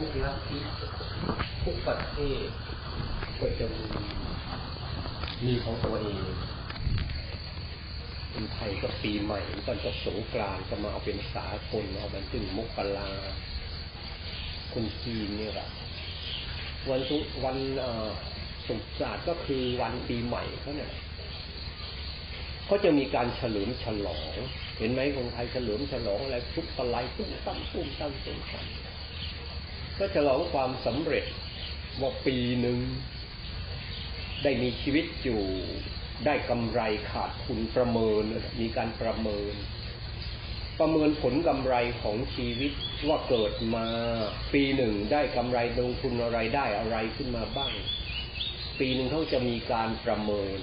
ทุกลัทธิทุกประเทศก็จะมีมีของตัวเองคนไทยก็ปีใหม่ก็จะสงกรานต์จะมาเอาเป็นสาคนเอามันถึงมกราคนจีนเนี่ยแหละวันสุวันสงกรานต์ก็คือวันปีใหม่เขาเนี่ยเขาจะมีการเฉลิมฉลอง เห็นไหมคนไทยเฉลิมฉลองอะไรทุกสไลด์ตุ้มตั้มตุ้มตั้มตุ้มตั้ม ก็ฉลองความสำเร็จว่าปีหนึ่งได้มีชีวิตอยู่ได้กำไรขาดทุนประเมินมีการประเมิน ประเมินผลกำไรของชีวิตว่าเกิดมาปีหนึ่งได้กำไรลงทุนอะไรได้อะไรขึ้นมาบ้าง ปีหนึ่งเขาจะมีการประเมิน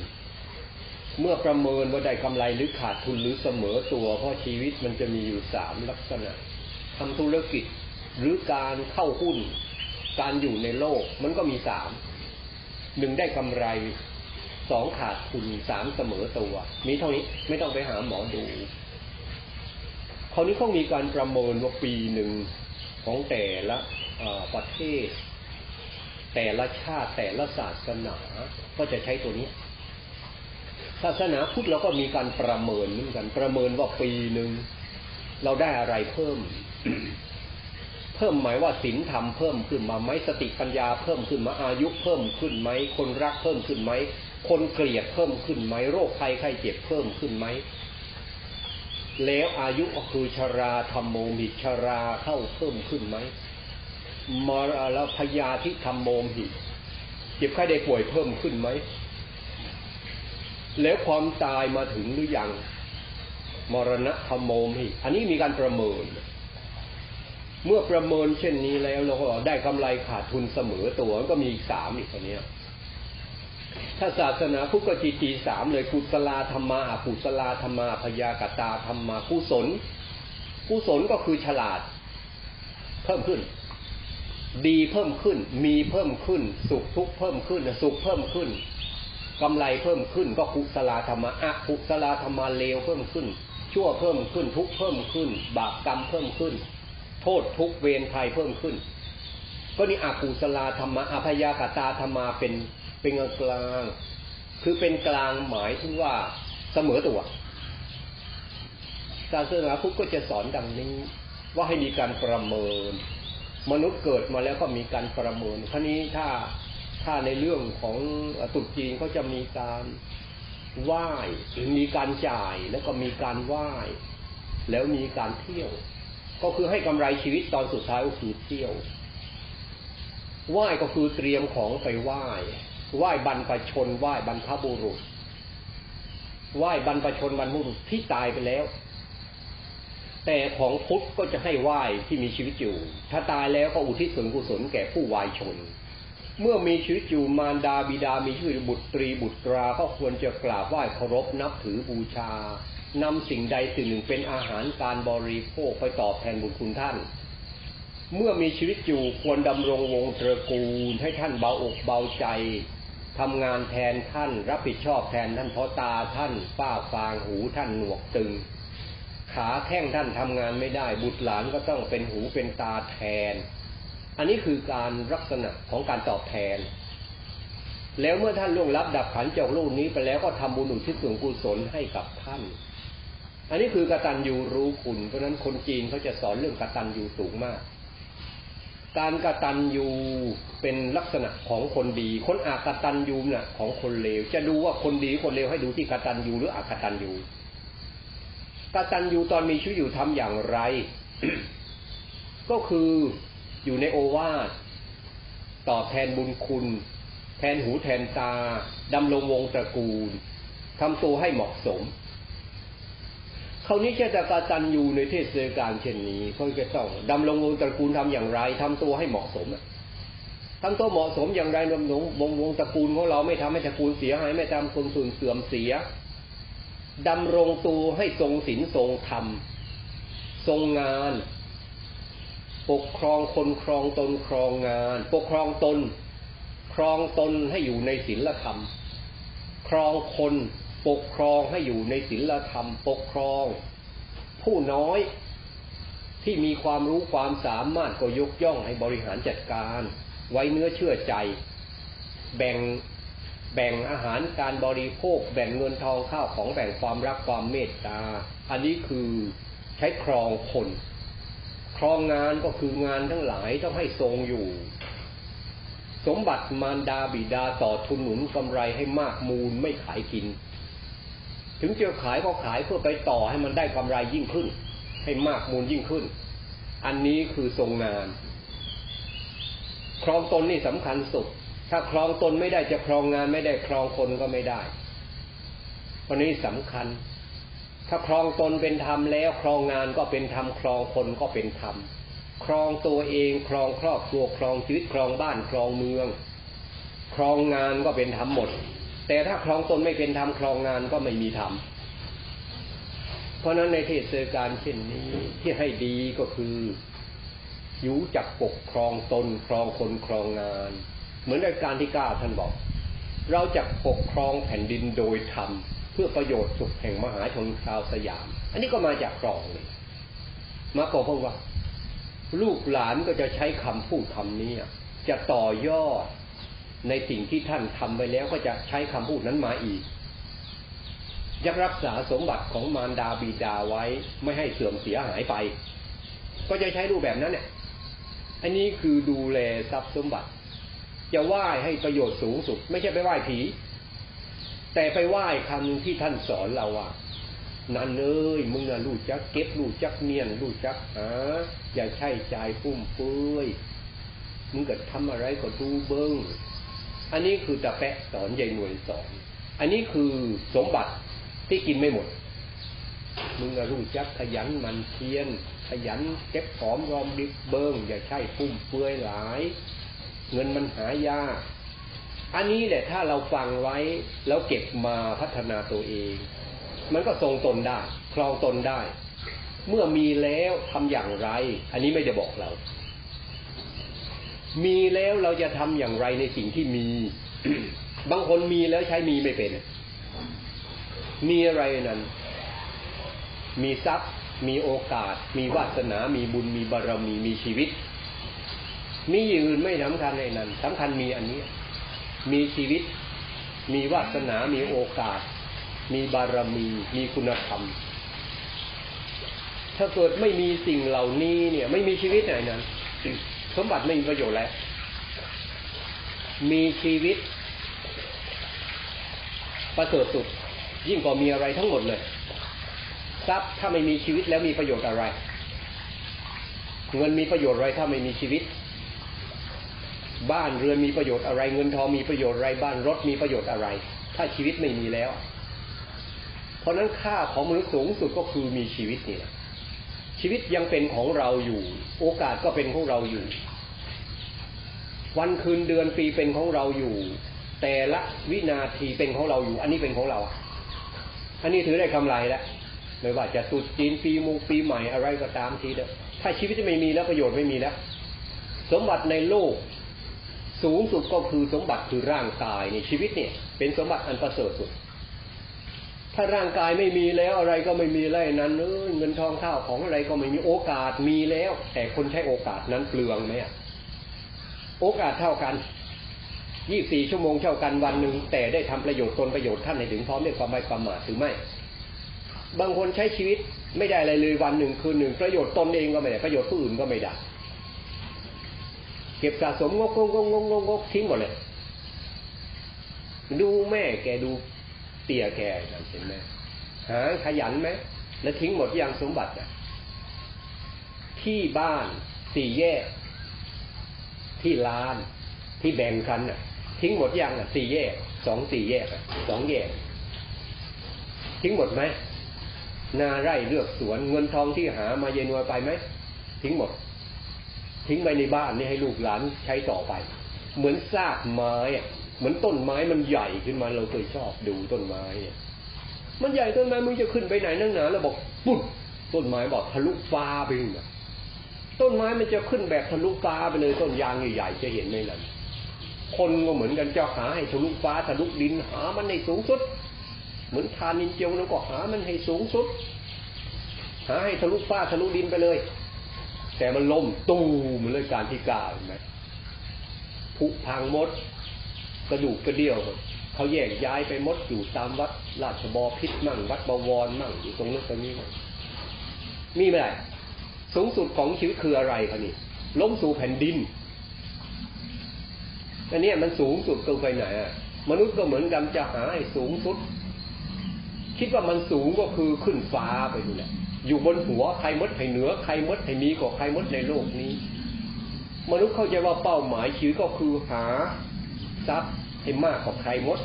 เมื่อประเมินว่าได้กำไรหรือขาดทุนหรือเสมอตัว เพราะชีวิตมันจะมีอยู่สามลักษณะทำธุรกิจ หรือการเข้าหุ้น การอยู่ในโลกมันก็มีสามหนึ่งได้กำไรสองขาดทุนสามเสมอตัว มีเท่านี้ไม่ต้องไปหาหมอดูคราวนี้เขามีการประเมินว่าปีหนึ่งของแต่ละประเทศ แต่ละชาติแต่ละศาสนาก็จะใช้ตัวนี้ศาสนาพุทธเราก็มีการประเมินเหมือนกันประเมินว่าปีหนึ่งเราได้อะไรเพิ่ม เพิ่มหมายว่าศีลธรรมเพิ่มขึ้นมาไหมสติปัญญาเพิ่มขึ้นมาอายุเพิ่มขึ้นไหมคนรักเพิ่มขึ้นไหมคนเกลียดเพิ่มขึ้นไหมโรคภัยไข้เจ็บเพิ่มขึ้นไหมแล้วอายุก็คือชราธรรมโมหิชราเข้าเพิ่มขึ้นไหมมรณพยาที่ธรรมโมหิเจ็บไข้ได้ป่วยเพิ่มขึ้นไหมแล้วความตายมาถึงหรือยังมรณะธรรมโมหิอันนี้มีการประเมิน เมื่อประเมินเช่นนี้แล้วเราก็ได้กำไรขาดทุนเสมอตัวก็มีอีกสามอีกคนนี้ถ้าศาสนาพุทธก็จีจีสามเลยกุศลธรรมะกุศลธรรมะพยากตาธรรมะกุศลกุศลก็คือฉลาด เพิ่มขึ้น ดีเพิ่มขึ้น มีเพิ่มขึ้น สุขทุกเพิ่มขึ้น สุขเพิ่มขึ้นกำไรเพิ่มขึ้น ก็กุศลธรรมะอะกุศลธรรมะเลวเพิ่มขึ้น ชั่วเพิ่มขึ้นทุกเพิ่มขึ้น บาปกรรมเพิ่มขึ้น ทษทุกเวรภัยเพิ่มขึ้น ก็นี่อากุศลาธรรมะอภยากตาธรรมาเป็นเป็นกลาง คือเป็นกลางหมายถึงว่าเสมอตัวศาสนาพุทธก็จะสอนดังนี้ ว่าให้มีการประเมิน มนุษย์เกิดมาแล้วก็มีการประเมินครนี้ถ้าถ้าในเรื่องของตุจีนเขาจะมีการไหว้มีการจ่ายแล้วก็มีการไหว้ แล้วมีการเที่ยว ก็คือให้กำไรชีวิตตอนสุดท้ายก็คือเที่ยวไหว้ก็คือเตรียมของไปไหว้ไหว้บรรพชนไหว้บรรพบุรุษไหว้บรรพชนบรรพบุรุษที่ตายไปแล้ว แต่ของพุทธก็จะให้ไหว้ที่มีชีวิตอยู่ ถ้าตายแล้วก็อุทิศส่วนกุศลแก่ผู้วายชน เมื่อมีชีวิตอยู่มารดาบิดามีชื่อบุตรีบุตราก็ควรจะกราบไหว้เคารพนับถือบูชานำสิ่งใดสิ่งหนึ่งเป็นอาหารการบริโภคไปตอบแทนบุญคุณท่าน เมื่อมีชีวิตอยู่ควรดำรงวงตระกูลให้ท่านเบาอกเบาใจทำงานแทนท่านรับผิดชอบแทนท่านเพราะตาท่านฝ้าฟางหูท่านหนวกตึง ขาแข้งท่านทำงานไม่ได้บุตรหลานก็ต้องเป็นหูเป็นตาแทน อันนี้คือการลักษณะของการตอบแทน แล้วเมื่อท่านล่วงลับดับขันจากโลกนี้ไปแล้วก็ทำบุญอุทิศส่วนกุศลให้กับท่าน อันนี้คือกตัญญูรู้คุณ เพราะนั้นคนจีนเขาจะสอนเรื่องกตัญญูสูงมาก การกตัญญูเป็นลักษณะของคนดี คนอากตัญญูเนี่ยของคนเลว จะดูว่าคนดีคนเลวให้ดูที่กตัญญูหรืออากตัญญูกตัญญูตอนมีชีวิตอยู่ทำอย่างไร ก็คือ อยู่ในโอวาทตอบแทนบุญคุณ แทนหูแทนตาดำรงวงตระกูลทำตัวให้เหมาะสมคราวนี้แค่จะกาตันอยู่ในเทศกาลเช่นนี้เขาจะต้องดำรงวงตระกูลทำอย่างไรทำตัวให้เหมาะสมทำตัวเหมาะสมอย่างไรดำรงวงวงตระกูลของเราไม่ทำให้ตระกูลเสียหายไม่ทำคนส่วนเสื่อมเสียดำรงตัวให้ทรงศีลทรงธรรมทรงงาน ปกครองคนครองตนครองงาน ปกครองตน ครองตนให้อยู่ในศีลธรรม ครองคนปกครองให้อยู่ในศีลธรรม ปกครอง ผู้น้อยที่มีความรู้ความสามารถก็ยกย่องให้บริหารจัดการ ไว้เนื้อเชื่อใจ แบ่งแบ่งอาหารการบริโภค แบ่งเงินทองข้าวของแบ่งความรักความเมตตา อันนี้คือใช้ครองคน ครองงานก็คืองานทั้งหลายต้องให้ทรงอยู่ สมบัติมารดาบิดาต่อทุนหนุนกำไรให้มากมูลไม่ขายกิน ถึงจะขายก็ขายเพื่อไปต่อให้มันได้กำไรยิ่งขึ้น ให้มากมูลยิ่งขึ้น อันนี้คือทรงงาน ครองตนนี่สำคัญสุด ถ้าครองตนไม่ได้จะครองงานไม่ได้ครองคนก็ไม่ได้วันนี้สำคัญ ถ้าครองตนเป็นธรรมแล้ว ครองงานก็เป็นธรรมครองคนก็เป็นธรรมครองตัวเองครองครอบครัวครองชีวิตครองบ้านครองเมือง ครองงานก็เป็นธรรมหมด แต่ถ้าครองตนไม่เป็นธรรมครองงานก็ไม่มีธรรมเพราะนั้นในเทศการเช่นนี้ที่ให้ดีก็คือยูจักปกครองตนครองคนครองงาน เหมือนในการที่ก้าท่านบอก เราจะปกครองแผ่นดินโดยธรรม พื่อประโยชน์สุขแห่งมหาชนชาวสยาม อันนี้ก็มาจากครองเลยมาบอกพว่า ลูกหลานก็จะใช้คำพูดคำนี้จะต่อยอดในสิ่งที่ท่านทำไปแล้วก็จะใช้คำพูดนั้นมาอีกยักรักษาสมบัติของมารดาบิดาไว้ไม่ให้เสื่อมเสียหายไป ก็จะใช้รูปแบบนั้นเนี่ย อันนี้คือดูแลทรัพย์สมบัติ จะไหว้ให้ประโยชน์สูงสุด ไม่ใช่ไปไหว้ผี แต่ไปไหว้คำที่ท่านสอนเราอะนั่นเอ้ยมึงอะรู้จักเก็บรู้จักเนียนรู้จักหาอย่าใช่ใจฟุ่มเฟือยมึงเกิดทำอะไรก็ดูเบิ้งอันนี้คือตะแปะสอนใหญ่หน่วยสอน อันนี้คือสมบัติที่กินไม่หมด มึงรู้จักขยันมันเทียน ขยันเก็บหอมรอมริบเบิ้งอย่าใช่ฟุ่มเฟือยหลาย เงินมันหายาก อันนี้แหละถ้าเราฟังไว้แล้วเก็บมาพัฒนาตัวเอง มันก็ทรงตนได้ครองตนได้ เมื่อมีแล้วทำอย่างไร อันนี้ไม่ได้บอกเรา มีแล้วเราจะทำอย่างไรในสิ่งที่มี บางคนมีแล้วใช้มีไม่เป็น มีอะไรนั้น มีทรัพย์ มีโอกาส มีวาสนา มีบุญ มีบารรมี มีชีวิต มีอย่างอื่นไม่สำคัญในนั้นสำคัญมีอันนี้ มีชีวิต มีวาสนา มีโอกาส มีบารมี มีคุณธรรม ถ้าเกิดไม่มีสิ่งเหล่านี้เนี่ย ไม่มีชีวิตไหนนั้นสมบัติไม่มีประโยชน์แล้ว มีชีวิต ประเสริฐสุด ยิ่งกว่ามีอะไรทั้งหมดเลย ทรัพย์ถ้าไม่มีชีวิตแล้วมีประโยชน์อะไร เงินมีประโยชน์อะไรถ้าไม่มีชีวิต บ้านเรือนมีประโยชน์อะไร เงินทองมีประโยชน์อะไรบ้านรถมีประโยชน์อะไร ถ้าชีวิตไม่มีแล้ว เพราะนั้นค่าของมนุษย์สูงสุดก็คือมีชีวิตนี่แหละชีวิตยังเป็นของเราอยู่ โอกาสก็เป็นของเราอยู่ วันคืนเดือนปีเป็นของเราอยู่ แต่ละวินาทีเป็นของเราอยู่ อันนี้เป็นของเรา อันนี้ถือได้กำไรแล้วไม่ว่าจะตุดจีนปีมูปีใหม่อะไรก็ตามทีเดียวถ้าชีวิตไม่มีแล้วประโยชน์ไม่มีแล้ว สมบัติในโลก สูงสุดก็คือสมบัติคือร่างกายในชีวิตเนี่ย เป็นสมบัติอันประเสริฐสุด ถ้าร่างกายไม่มีแล้วอะไรก็ไม่มีแล้วนั้นเเงินทองข้าวของอะไรก็ไม่มีโอกาสมีแล้ว แต่คนใช้โอกาสนั้นเปลืองไหมโอกาสเท่ากันยี่สี่ชั่วโมงเท่ากันวันหนึ่งแต่ได้ทำประโยชน์ตนประโยชน์ท่านในถึงพร้อมด้วยความไม่ประมาทหรือไม่ บางคนใช้ชีวิตไม่ได้อะไรเลยวันหนึ่งคืนหนึ่งประโยชน์ตนเองก็ไม่ได้ประโยชน์ผู้อื่นก็ไม่ได้ เก็บสะสมงกงกงงงกทิ้งหมดเลย ดูแม่แกดูเตี่ยแกเห็นไหมหาขยันไหมแล้วทิ้งหมดอย่างสมบัติอะที่บ้านสี่แยก ที่ลาน ที่แบ่งกันอะ ทิ้งหมดอยังอะสี่แยกสองสี่แยกสองแยก ทิ้งหมดไหมนาไร่เลือกสวนเงินทองที่หามาเยนวไปไหมทิ้งหมด ทิ้งไปในบ้านนี่ให้ลูกหลานใช้ต่อไป เหมือนซากไม้เหมือนต้นไม้มันใหญ่ขึ้นมาเราเคยชอบดูต้นไม้เนี่ยมันใหญ่ต้นไม้มึงจะขึ้นไปไหนนั่งหนาเราบอกปุ๊บต้นไม้บอกทะลุฟ้าไปเลยต้นไม้มันจะขึ้นแบบทะลุฟ้าไปเลยต้นยางใหญ่ๆจะเห็นไหมนั่นคนก็เหมือนกันจะหาให้ทะลุฟ้าทะลุดินหามันให้สูงสุด เหมือนทานนินเจียวแล้วก็หามันให้สูงสุด หาให้ทะลุฟ้าทะลุดินไปเลย แต่มันล่มตูมเลยการที่กาเห็นไหมผุพังมด กระดูกกระเดี่ยวเขาแยกย้ายไปมดอยู่ตามวัดราชบอพิษมั่ง วัดบวรมั่งอยู่ตรงนู้นตรงนี้มั่งมีไม่ได้สูงสุดของชีวิตคืออะไรคะนี่ล้มสู่แผ่นดินอันนี้มันสูงสุดเกินไปไหนอะมนุษย์ก็เหมือนกันจะหาให้สูงสุด คิดว่ามันสูงก็คือขึ้นฟ้าไปนี่แหละ อยู่บนหัวใครมดให้เหนือใครมดให้มีก็ใครมดในโลกนี้ มนุษย์เข้าใจว่าเป้าหมายชีวิตก็คือหาทรัพย์ให้มากกว่าใครมด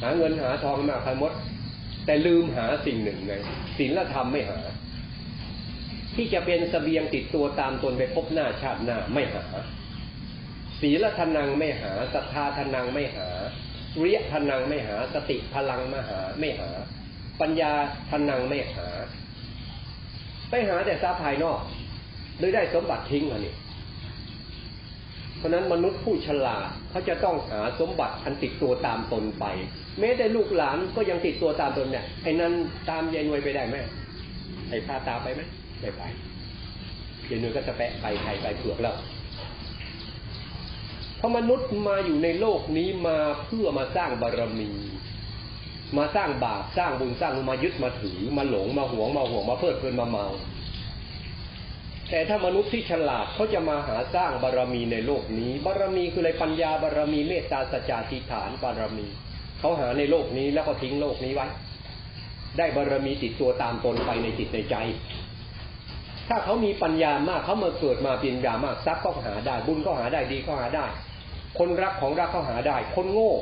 หาเงินหาทองมากใครมด แต่ลืมหาสิ่งหนึ่งไงศีลธรรมไม่หา ที่จะเป็นสเสบียงติดตัวตามตนไปพบหน้าชาติหน้าไม่หาศีลทนังไม่หาศรัทธาทนังไม่หาเรียทนังไม่หาสติพลังมหาไม่หา ปัญญาทนังไม่หา ไปหาแต่ทรัพย์ภายนอกโดยได้สมบัติทิ้งอันนี้ เพราะนั้นมนุษย์ผู้ฉลาดเขาจะต้องหาสมบัติอันติดตัวตามตนไป แม้แต่ลูกหลานก็ยังติดตัวตามตนเนี่ยไอ้นั้นตามยายนวยไปได้ไหมไอ้พาตาไปไหมไม่ไปยายนวยก็จะแปะไปใครไปเผือกแล้วเพราะมนุษย์มาอยู่ในโลกนี้มาเพื่อมาสร้างบารมี มาสร้างบาปสร้างบุญสร้างมายึดมาถือมาหลงมาหวงมาห่วงมาเพลิดเพลินมาเมา แต่ถ้ามนุษย์ที่ฉลาดเขาจะมาหาสร้างบารรมีในโลกนี้ บารรมีคืออะไรปัญญาบารรมีเมตตาสัจจาธิฐานบารรมีเขาหาในโลกนี้แล้วก็ทิ้งโลกนี้ไว้ ได้บารรมีติดตัวตามตนไปในจิตในใจ ถ้าเขามีปัญญามากเขามื่อเกิดมาปัญญามากทรัพย์ก็หาได้ บุญก็หาได้ดีก็หาได้ คนรักของรักเขาหาได้ คนโง่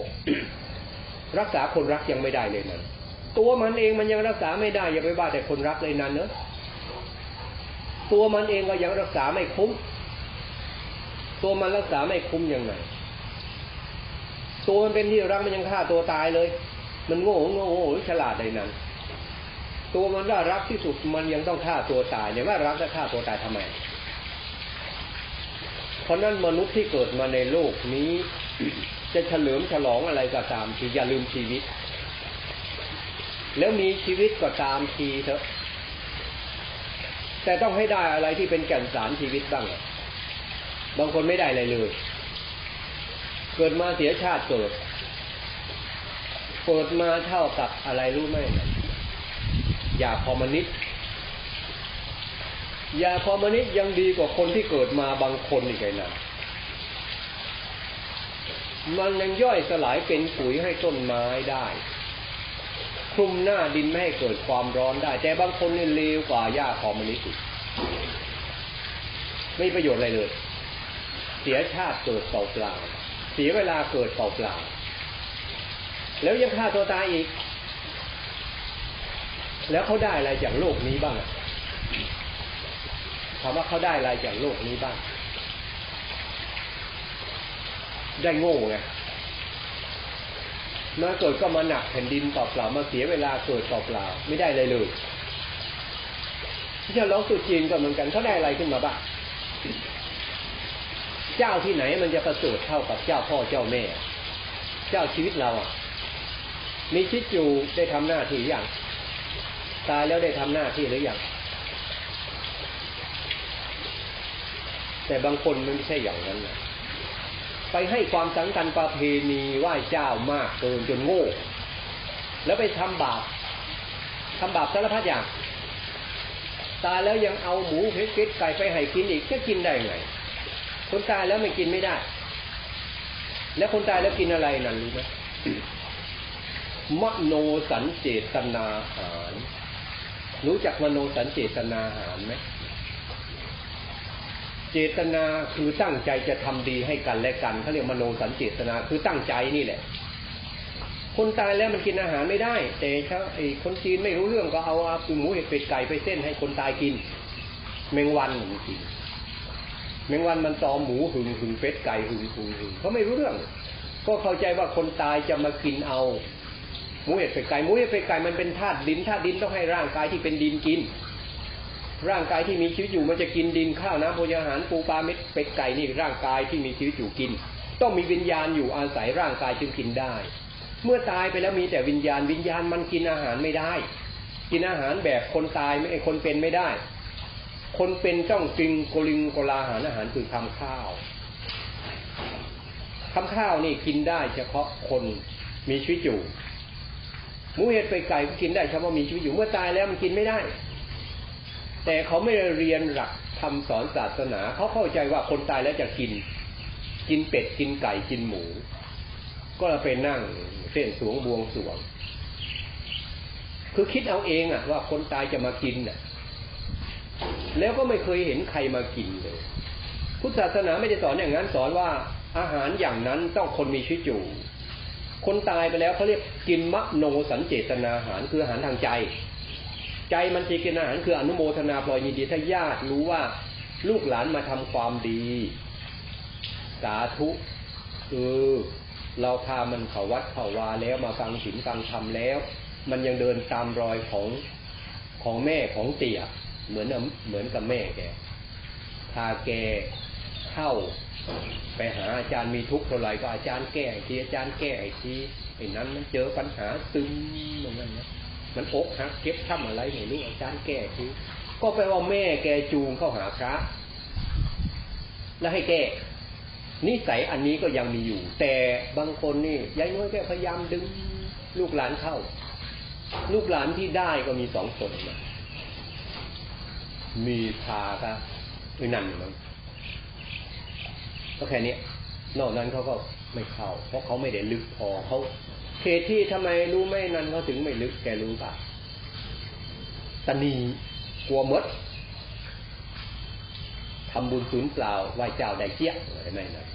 รักษาคนรักยังไม่ได้เลยนั้นตัวมันเองมันยังรักษาไม่ได้อย่าไปว่าแต่คนรักเลยนั้นเนอะตัวมันเองก็ยังรักษาไม่คุ้ม ตัวมันรักษาไม่คุ้มยังไงตัวมันเป็นที่รักมันยังฆ่าตัวตายเลย มันโง่โง่โง่ฉลาดในนั้นตัวมันว่ารักที่สุดมันยังต้องฆ่าตัวตายเนี่ยว่ารักจะฆ่าตัวตายทำไม เพราะนั้นมนุษย์ที่เกิดมาในโลกนี้ จะเฉลิมฉลองอะไรก็ตามทีอย่าลืมชีวิต แล้วมีชีวิตก็ตามทีเถอะ แต่ต้องให้ได้อะไรที่เป็นแก่นสารชีวิตบ้าง บางคนไม่ได้อะไรเลย เกิดมาเสียชาติเกิดเกิดมาเท่ากับอะไรรู้ไหมยาคอมนิสยาคอมนิสยังดีกว่าคนที่เกิดมาบางคนอีกไงนะ มันยังย่อยสลายเป็นปุ๋ยให้ต้นไม้ได้คลุมหน้าดินไม่ให้เกิดความร้อนได้ แต่บางคนนี่เลวกว่าหญ้าคอมมินิสต์ไม่ประโยชน์อะไรเลย เสียชาติเกิดเปล่าเปล่าเสียเวลาเกิดเปล่าเปล่าแล้วยังฆ่าตัวตายอีก แล้วเขาได้อะไรจากโลกนี้บ้างถามว่าเขาได้อะไรจากโลกนี้บ้าง ได้โง่ไงมาเกิดก็มาหนักแผ่นดินเปล่าๆมาเสียเวลาเกิดเปล่าๆไม่ได้เลยเลยที่จะร้องสุจีนก็เหมือนกันเขาได้อะไรขึ้นมาบ้างเจ้าที่ไหนมันจะประเสริฐเท่ากับเจ้าพ่อเจ้าแม่ เจ้าชีวิตเราอะ มีชีวิตอยู่ได้ทำหน้าที่อย่างตายแล้วได้ทำหน้าที่หรือยังแต่บางคนมันไม่ใช่อย่างนั้นนะ ไปให้ความสำคัญประเพณีไหว้เจ้ามากเกินจนโง่ แล้วไปทำบาปทำบาปสารพัดอย่าง ตายแล้วยังเอาหมูเพชรไก่ไปให้กินอีกจะกินได้ไง คนตายแล้วไม่กินไม่ได้ แล้วคนตายแล้วกินอะไรนั่นรู้ไหมมโนสันเจตนาหาร รู้จักมโนสันเจตนาหารไหม เจตนาคือตั้งใจจะทำดีให้กันและกันเขาเรียกมโนสันเจตนาคือตั้งใจนี่แหละ คนตายแล้วมันกินอาหารไม่ได้ แต่ถ้าไอ้คนจีนไม่รู้เรื่องก็เอาปูหมูเห็ดเป็ดไก่ไปเส้นให้คนตายกินแมงวันมันกินแมงวันมันตอมหมูหึงหึงเป็ดไก่หึงหึงหึงเขาไม่รู้เรื่อง ก็เข้าใจว่าคนตายจะมากินเอาหมูเห็ดเป็ดไก่หมูเห็ดเป็ดไก่มันเป็นธาตุดินธาตุดินต้องให้ร่างกายที่เป็นดินกิน ร่างกายที่มีชีวิตอยู่มันจะกินดินข้าวน้ำโภชาหารปูปลาเม็ดเป็ดไก่นี่ร่างกายที่มีชีวิตอยู่กิน ต้องมีวิญญาณอยู่อาศัยร่างกายจึงกินได้ เมื่อตายไปแล้วมีแต่วิญญาณวิญญาณมันกินอาหารไม่ได้ กินอาหารแบบคนตายไม่คนเป็นไม่ได้ คนเป็นต้องกินโกลิงโกลาหารอาหารคือทำข้าวทำข้าวนี่กินได้เฉพาะคนมีชีวิตอยู่หมูเห็ดไปไก่ก็กินได้เฉพาะมีชีวิตอยู่เมื่อตายแล้วมันกินไม่ได้ แต่เขาไม่ได้เรียนหลักคำสอนศาสนา เขาเข้าใจว่าคนตายแล้วจะกิน กินเป็ดกินไก่กินหมู ก็เราไปนั่งเส้นสวงบวงสวง คือคิดเอาเองอะว่าคนตายจะมากินน่ะแล้วก็ไม่เคยเห็นใครมากินเลย พุทธศาสนาไม่ได้สอนอย่างนั้นสอนว่าอาหารอย่างนั้นต้องคนมีชีวิตอยู่ คนตายไปแล้วเขาเรียกกินมโนสัญเจตนาอาหารคืออาหารทางใจ ใจมันจะกินอาหารคืออนุโมทนาปล่อยยินดีถ้าญาติรู้ว่าลูกหลานมาทำความดี สาธุเออเราพามันเขาวัดเขาวาแล้วมาฟังศีลฟังธรรมแล้ว มันยังเดินตามรอยของของแม่ของเตี่ยเหมือนเหมือนกับแม่แกพาแกเข้าไปหาอาจารย์มีทุกข์เท่าไหร่ก็อาจารย์แก้ไอ้ทีอาจารย์แก้ไอ้ทีไอ้นั้นมันเจอปัญหาซึมตรงนั้นนะ มันอกหักเก็บทำอะไรไม่รู้อาจารย์แก้ทีก็แปลว่าแม่แกจูงเข้าหาพระแล้วให้แก้นิสัยอันนี้ก็ยังมีอยู่ แต่บางคนนี่ยายน้อยแกพยายามดึงลูกหลานเข้า ลูกหลานที่ได้ก็มีสองคนนะมีพาก็ไอ้นั่นมั้งก็แค่นี้นอกนั้นเขาก็ไม่เข้า เพราะเขาไม่ได้ลึกพอเขา เขตที่ทำไมรู้ไม่นั้นเขาถึงไม่ลึกแกรู้ป่ะตนีกลัวมดทำบุญศูนย์เปล่าไหวเจ้าได้เจี๊ยอะไรไม่นะ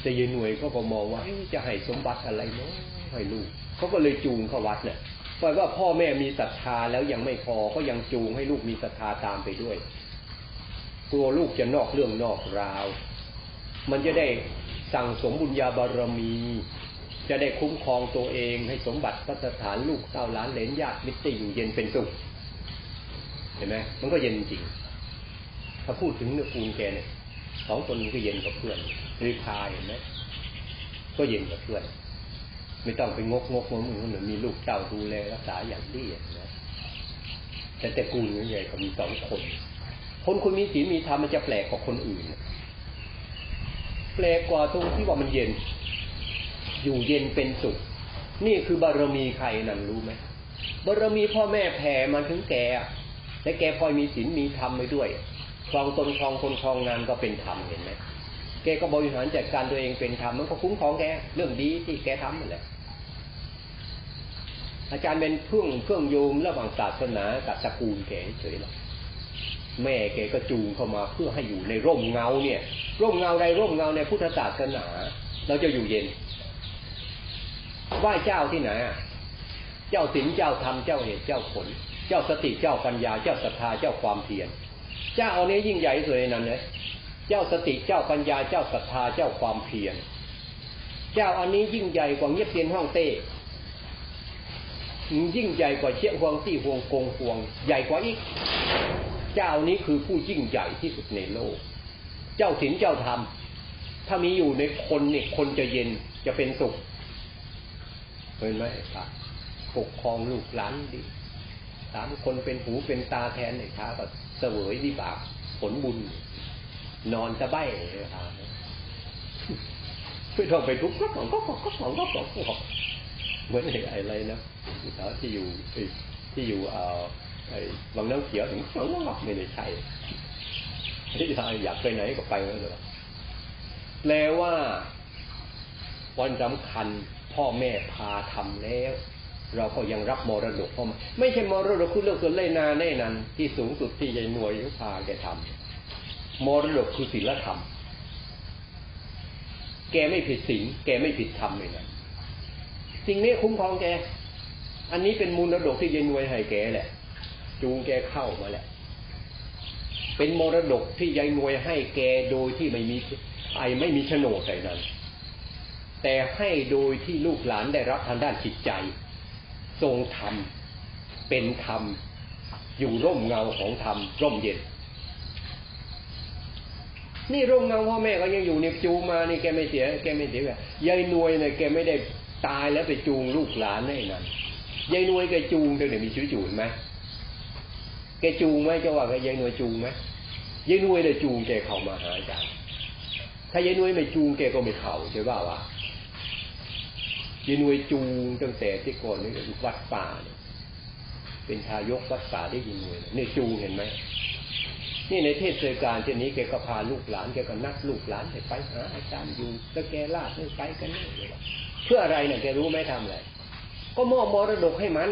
แต่ยีหน่วยก็ก็มองว่าจะให้สมบัติอะไรเนาะให้ลูกเขาก็เลยจูงเข้าวัดเนี่ยเพราะว่าพ่อแม่มีศรัทธาแล้วยังไม่พอก็ยังจูงให้ลูกมีศรัทธาตามไปด้วย กลัวลูกจะนอกเรื่องนอกราว มันจะได้สั่งสมบุญญาบารมี จะได้คุ้มครองตัวเองให้สมบัติพัฒฐานลูกเต้าล้านเหลนญาติมิตรอยู่เย็นเป็นสุขเห็นไหมมันก็เย็นจริง ถ้าพูดถึงเนื้อปูนแกเนี่ยสองคนนี้ก็เย็นกับเพื่อนรีพายเห็นไหมก็เย็นกับเพื่อน ไม่ต้องไปงกงกงงเหมือนมีลูกเต้าดูแลรักษาอย่างดีนะแต่แต่กูนี่ใหญ่ก็มีสองคน คนคนมีศีลมีธรรมมันจะแปลกกว่าคนอื่นแปลกกว่าตรงที่ว่ามันเย็น อยู่เย็นเป็นสุข นี่คือบารมีใครนั่นรู้ไหมบารมีพ่อแม่แผ่มาถึงแกและแกพลอยมีศีลมีธรรมไปด้วยครองตนครองคนครองงานก็เป็นธรรมเห็นไหมแกก็บริหารจัดการตัวเองเป็นธรรมมันก็คุ้มครองแกเรื่องดีที่แกทำนั่นแหละอาจารย์เป็นเพื่องเพื่องโยมระหว่างศาสนากับตระกูลแกเฉยหรอกแม่แกก็จูงเข้ามาเพื่อให้อยู่ในร่มเงาเนี่ย ร่มเงาใดร่มเงาในพุทธศาสนา เราจะอยู่เย็น ไหว้เจ้าที่ไหนเจ้าศีลเจ้าธรรมเจ้าเหตุเจ้าผล เจ้าสติเจ้าปัญญา เจ้าศรัทธาเจ้าความเพียรเจ้าเอานี้ยิ่งใหญ่สุดในนั้นเลยเจ้าสติเจ้าปัญญาเจ้าศรัทธาเจ้าความเพียรเจ้าอันนี้ยิ่งใหญ่กว่าเงียบเทียนห้องเต้ยิ่งใหญ่กว่าเชี่ยหวงที่หวงกงหวง ใหญ่กว่าอีก เจ้านี้คือผู้ยิ่งใหญ่ที่สุดในโลก เจ้าศีลเจ้าธรรม ถ้ามีอยู่ในคนเนี่ยคนจะเย็นจะเป็นสุข เห็นไหมครับปกครองลูกหลานดีสามคนเป็นหูเป็นตาแทนในท้าก็เสวยวิบากผลบุญ นอนสบายเลยครับไม่ต้องไปทุกข์ก็ของก็ของก็ของก็ของก็ของเหมือนอะไรนะที่อยู่ที่อยู่เอ่อไอ้บางน้ำเขียวถึงสองรอบไม่ได้ใช่ที่ทอยากไปไหนก็ไปแล้วเลยแปลว่าวันสำคัญ พ่อแม่พาทำแล้ว เราก็ยังรับมรดกเข้ามาไม่ใช่มรดกคือเรื่องส่วนเล่นาแน่นันที่สูงสุดที่ยายหน่วยเขาพาแกทำมรดกคือศีลธรรม แกไม่ผิดศีลแกไม่ผิดธรรมเลยนะสิ่งนี้คุ้มครองแก อันนี้เป็นมูลรดกที่ยายนวยให้แกแหละ จูงแกเข้ามาแหละ เป็นมรดกที่ยายนวยให้แกโดยที่ไม่มีไอไม่มีโฉนดใส่นั้น แต่ให้โดยที่ลูกหลานได้รับทางด้านจิตใจ ทรงธรรม เป็นธรรม อยู่ร่มเงาของธรรม ร่มเย็น นี่ร่มเงาพ่อแม่ก็ยังอยู่ในจูมานี่แกไม่เสีย แกไม่เสียแบบยายนวยเนี่ยแกไม่ได้ตายแล้วไปจูงลูกหลานได้นั่นยายนวยแกจูงเดี๋ยวมีชีวิตอยู่เห็นไหมแกจูงไหมเจ้าว่าแกยายนวยจูงไหมยายนวยเลยจูงแกเข้ามาหาอาจารย์ถ้ายายนวยไม่จูงแกก็ไม่เข้าใช่ป่าวะ ยายนวยจูงตั้งแต่ที่ก่อนนี่วัดป่าเนี่ยเป็นทายกวัดป่าได้ยินนวยนี่จูงเห็นไหมนี่ในเทศกาลเช่นนี้แกก็พาลูกหลานแกก็นัดลูกหลานไปหาอาจารย์อยู่แล้วแกลาดไปกันนี่เพื่ออะไรเนี่ยแกรู้ไหมทำอะไรก็มอบมรดกให้มัน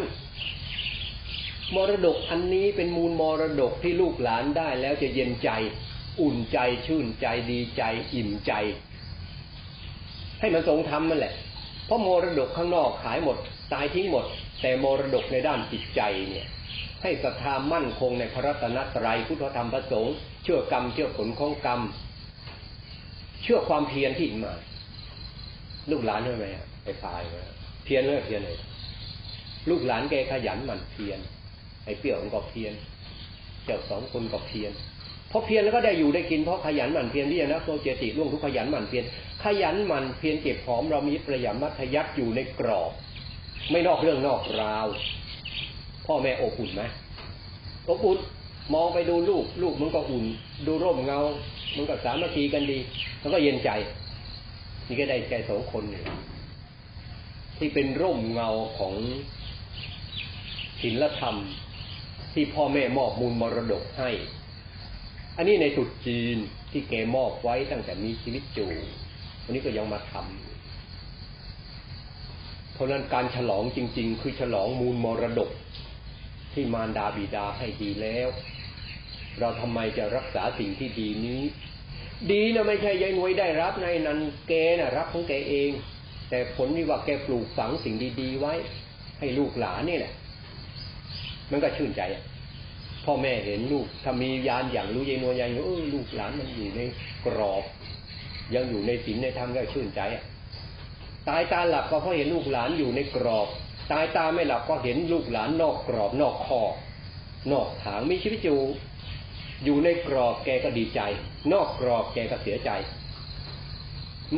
มรดกอันนี้เป็นมูลมรดกที่ลูกหลานได้แล้วจะเย็นใจ อุ่นใจชื่นใจดีใจอิ่มใจ ให้มันทรงทำมันแหละ ราะมรดกข้างนอกขายหมด ตายทิ้งหมด แต่มรดกในด้านจิตใจเนี่ยให้ศรัทธามั่นคงในพระรัตนตรัยพุทธธรรมประสงค์เชื่อกรรมเชื่อผลของกรรม เชื่อความเพียรที่มา ลูกหลานใช่ไหมไปพายเพียรเลยเพียรเลยลูกหลานแกขยันหมั่นเพียรไอ้เปรี้ยวมันก็เพียรเจ้าสองคนก็เพียรเพราะเพียรแล้วก็ได้อยู่ได้กินเพราะขยันหมั่นเพียรที่นะโซเจติล่วงทุกขยันหมั่นเพียร ขยันหมั่นเพียรเก็บหอมเรามีประยามัธยักอยู่ในกรอบ ไม่นอกเรื่องนอกราว พ่อแม่อบอุ่นไหมอบอุ่นมองไปดูลูก ลูกมันก็อุ่น ดูร่มเงา มันก็สามัคคีกันดี มันก็เย็นใจ นี่ก็ได้ใจสองคนเนี่ยที่เป็นร่มเงาของศีลธรรม ที่พ่อแม่มอบมูลมรดกให้ อันนี้ในสุดจีนที่แกมอบไว้ตั้งแต่มีชีวิตอยู่ วันนี้ก็ยังมาทำเพราะนั้นการฉลองจริง ๆ คือฉลองมูลมรดกที่มารดาบิดาให้ดีแล้ว เราทำไมจะรักษาสิ่งที่ดีนี้ ดีนะไม่ใช่ยายนวยได้รับในนั้นแกนะรับของแกเอง แต่ผลนี่ว่าแกปลูกฝังสิ่งดีๆไว้ ให้ลูกหลานนี่แหละ มันก็ชื่นใจพ่อแม่เห็นลูกถ้ามียานอย่างรู้ยายนวลยายนวลเออลูกหลานมันอยู่ในกรอบ ยังอยู่ในศีลในธรรมก็ชื่นใจ ตายตาหลับก็เพราะเห็นลูกหลานอยู่ในกรอบ ตายตาไม่หลับก็เห็นลูกหลานนอกกรอบนอกคอนอกถางมีชีวิตอยู่อยู่ในกรอบแกก็ดีใจ นอกกรอบแกก็เสียใจ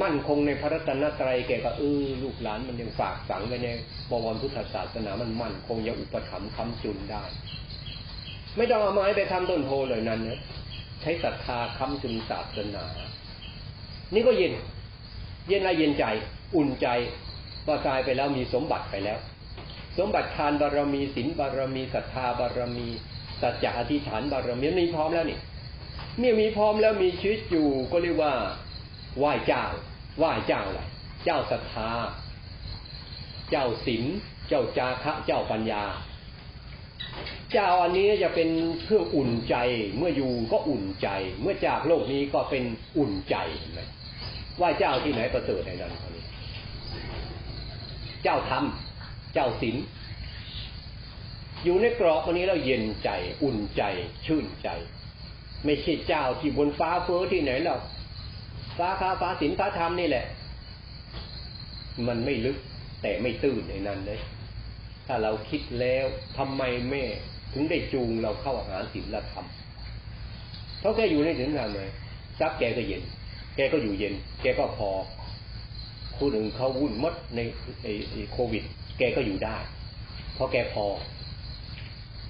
มั่นคงในพระรัตนตรัยแกก็เออลูกหลานมันยังฝากฝังไว้ในบวรพุทธศาสนามันมั่นคงยังอุปถัมภ์คำจุนได้ ไม่ต้องเอาไม้ไปทำต้นโพเลยนั้นนะใช้ศรัทธาคำจุนศาสนา นี่ก็เย็น เย็นอะไรเย็นใจ อุ่นใจว่าตายไปแล้วมีสมบัติไปแล้ว สมบัติทานบารมีศีลบารมีศรัทธาบารมีสัจจะอธิษฐานบารมีมีพร้อมแล้วนี่เมื่อมีพร้อมแล้วมีชีวิตอยู่ก็เรียกว่าไหว้เจ้าไหว้เจ้าอะไรเจ้าศรัทธา เจ้าศีลเจ้าจาคะเจ้าปัญญา เจ้าอันนี้จะเป็นเครื่องอุ่นใจ เมื่ออยู่ก็อุ่นใจ เมื่อจากโลกนี้ก็เป็นอุ่นใจเห็นไหมไหว้เจ้าที่ไหนประเสริฐในนั้นคนนี้เจ้าธรรมเจ้าศีลอยู่ในกรอบวันนี้เราเย็นใจ อุ่นใจ ชื่นใจ ไม่ใช่เจ้าที่บนฟ้าเฟ้อที่ไหนหรอกฟ้าค้าฟ้าสินฟ้าธรรมนี่แหละ มันไม่ลึกแต่ไม่ตื้นในนั้นเลยถ้าเราคิดแล้วทำไมแม่ ถึงได้จูงเราเข้าหาศีลธรรมเพราะแกอยู่ในถึงงานเลยซักแกก็เย็น แกก็อยู่เย็น แกก็พอผู้หนึ่งเขาวุ่นมดในโควิด แกก็อยู่ได้ เพราะแกพอ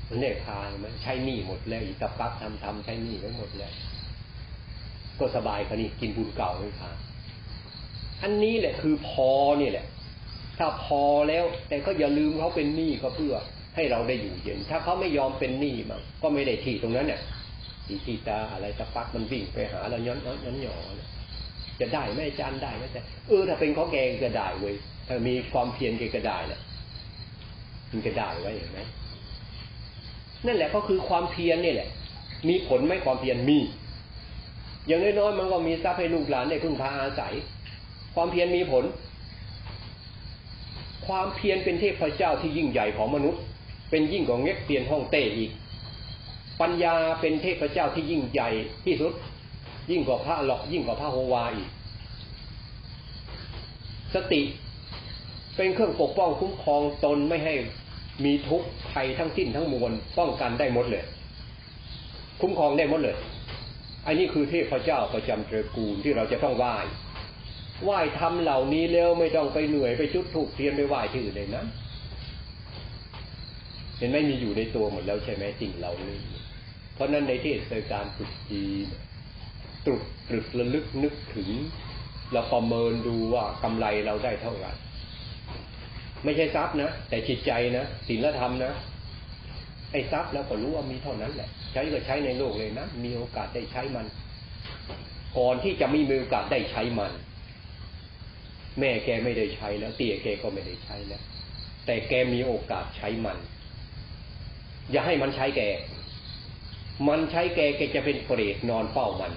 มันได้พามันใช้หนี้หมดแล้วอีกตับปักทำทำใช้หนี้ไว้หมดแล้ว ก็สบายคนนี้กินบุญเก่าไม่พาอันนี้แหละคือพอเนี่ยแหละ ถ้าพอแล้ว แต่ก็อย่าลืมเขาเป็นหนี้ก็เพื่อ ให้เราได้อยู่เย็น ถ้าเขาไม่ยอมเป็นหนี้มันก็ไม่ได้ที่ตรงนั้นเนี่ยทีที่ตาอะไรตะปักมันวิ่งไปหาเราย้อนย้อนย้อนหยอจะได้ไหมจานได้ไหมแต่เออถ้าเป็นเขาแกงก็ได้เว้ยถ้ามีความเพียรแกก็ได้นะมันก็ได้ไว้เห็นไหมนั่นแหละก็คือความเพียรนี่แหละ มีผลไหมความเพียรมี อย่างน้อยๆมันก็มีทรัพย์ให้ลูกหลานได้พึ่งพาอาศัย ความเพียรมีผล ความเพียรเป็นเทพเจ้าที่ยิ่งใหญ่ของมนุษย์ เป็นยิ่งกว่าเง็กเตียนห้องเต้อีก ปัญญาเป็นเทพเจ้าที่ยิ่งใหญ่ที่สุด ยิ่งกว่าพระหลอกยิ่งกว่าพระโฮวาอีก สติเป็นเครื่องปกป้องคุ้มครองตนไม่ให้มีทุกข์ภัยทั้งสิ้นทั้งมวลป้องกันได้หมดเลย คุ้มครองได้หมดเลยอันนี้คือเทพเจ้าประจำตระกูลที่เราจะต้องไหว้ไหว้ทำเหล่านี้แล้วไม่ต้องไปเหนื่อยไปจุดถูกเทียนไปไหว้ที่อื่นเลยนะ เห็นไหมมีอยู่ในตัวหมดแล้วใช่ไหมสิ่งเหล่านี้ เพราะนั้นในที่เทศการตรุษจีตรุษตรึกระลึกนึกถึงเราประเมินดูว่ากำไรเราได้เท่าไหร่ไม่ใช่ทรัพย์นะแต่จิตใจนะศีลธรรมนะไอ้ทรัพย์แล้วก็รู้ว่ามีเท่านั้นแหละ ใช้ก็ใช้ในโลกเลยนะมีโอกาสได้ใช้มันก่อนที่จะไม่มีโอกาสได้ใช้มัน แม่แกไม่ได้ใช้แล้ว เตี่ยแกก็ไม่ได้ใช้แล้วแต่แกมีโอกาสใช้มัน อย่าให้มันใช้แก มันใช้แกแกจะเป็นเปรตนอนเฝ้ามัน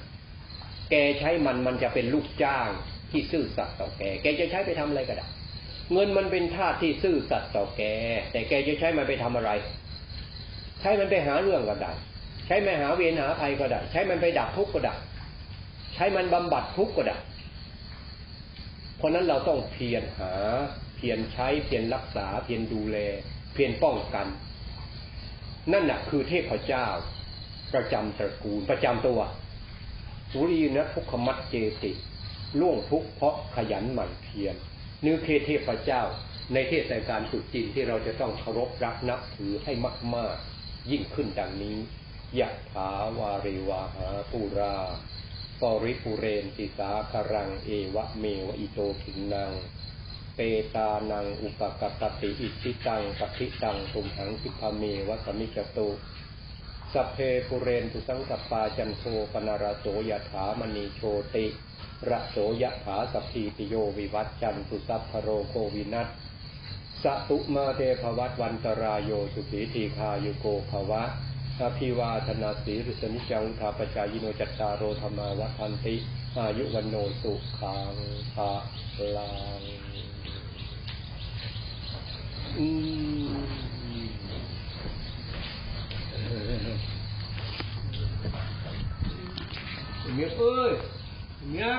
แกใช้มันมันจะเป็นลูกจ้างที่ซื่อสัตย์ต่อแก แกจะใช้ไปทำอะไรก็ได้ เงินมันเป็นทาสที่ซื่อสัตย์ต่อแก แต่แกจะใช้มันไปทำอะไร ใช้มันไปหาเรื่องก็ได้ ใช้มันหาเวรหาภัยก็ได้ ใช้มันไปดับทุกข์ก็ได้ ใช้มันบำบัดทุกข์ก็ได้ เพราะนั้นเราต้องเพียรหา เพียรใช้ เพียรรักษา เพียรดูแล เพียรป้องกัน นั่นน่ะคือเทพเจ้า ประจำตระกูลประจำตัว สุรีนะทุกขมัดเจติล่วงทุกเพราะขยันหมั่นเพียรนึกเทพเจ้า ในเทศกาลตรุษจีนที่เราจะต้องเคารพรักนับถือให้มาก ๆ ยิ่งขึ้นดังนี้ยะถาวาริวาหาปูราปริปุเรนติสาคารังเอวะเมวอิโตถินัง เปตานังอุปกตติอิทิตังปฏิตังตุมหังสิภเมวะสมิจตุสัพเพปุเรนตุสังกปาจันโทปนารโสยถามณีโชติระโสยถาสัพพีติโยวิวัตจันตุสัพพโรโควินัสสตุมาเตภวัตวันตรายโยสุขีทีคายุโกภวะอภิวาธนาสีริสนิจังทาปจายโนจัตตารโรธรรมาวัฏันติ อายุวันโนสุขังภาลัง อืมเมีย